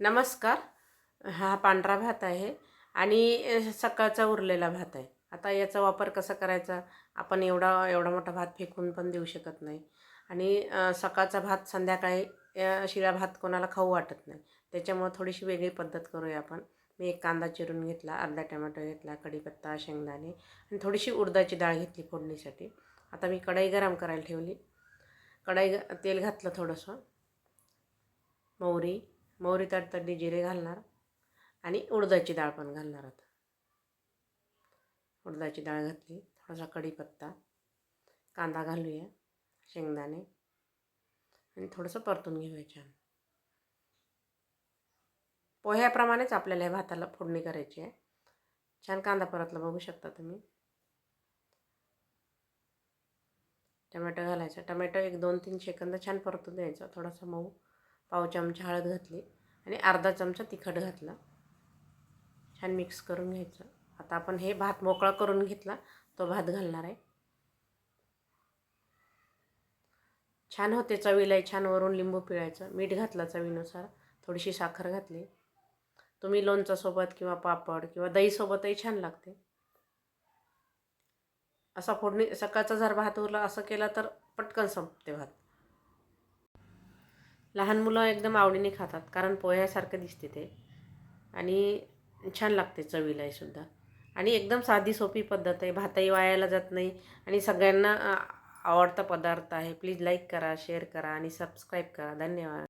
नमस्कार. हा पांढरा भात आहे आणि सकाळचा उरलेला भात आहे. आता याचा वापर कसा करायचा? आपण एवढा एवढा मोठा भात फेकून पण देऊ शकत नाही. आणि सकाळचा भात संध्याकाळी शिळा भात कोणाला खाऊ वाटत नाही. त्याच्यामुळं थोडीशी वेगळी पद्धत करूया आपण. मी एक कांदा चिरून घेतला अर्धा टमॅटो घेतला कढीपत्ता शेंगदाणे आणि थोडीशी उडदाची डाळ घेतली फोडणीसाठी. आता मी कढई गरम करायला ठेवली. कढई तेल घातलं थोडंसं. मोहरी मोहरी तडतडली जिरे घालणार आणि उडदाची डाळ पण घालणार आता. उडदाची डाळ घातली थोडासा कढीपत्ता कांदा घालूया शेंगदाणे आणि थोडंसं परतून घेऊया छान पोह्याप्रमाणेच आपल्याला या भाताला फोडणी करायची आहे. छान कांदा परतला बघू शकता तुम्ही. टमॅटो घालायचा. टमॅटो एक दोन तीन सेकंद छान परतून द्यायचा. थोडासा मऊ पाव चमचा हळद घातली आणि अर्धा चमचा तिखट घातला. छान मिक्स करून घ्यायचं. आता आपण हे भात मोकळा करून घेतला तो भात घालणार आहे. छान होते चवीला छान वरून लिंबू पिळायचं. मीठ घातलं चवीनुसार. थोडीशी साखर घातली. तुम्ही लोणचासोबत किंवा पापड किंवा दहीसोबतही छान लागते. असा फोडणी सकाळचा जर भात उरला असं केला तर पटकन संपते भात. लहान मुलं एकदम आवडीने खातात कारण पोह्यासारखं दिसते ते. आणि छान लागते चवीलाही सुद्धा. आणि एकदम साधी सोपी पद्धत आहे भातही वायाला जात नाही. आणि सगळ्यांना आवडता पदार्थ आहे. प्लीज लाईक करा शेअर करा आणि सबस्क्राईब करा. धन्यवाद.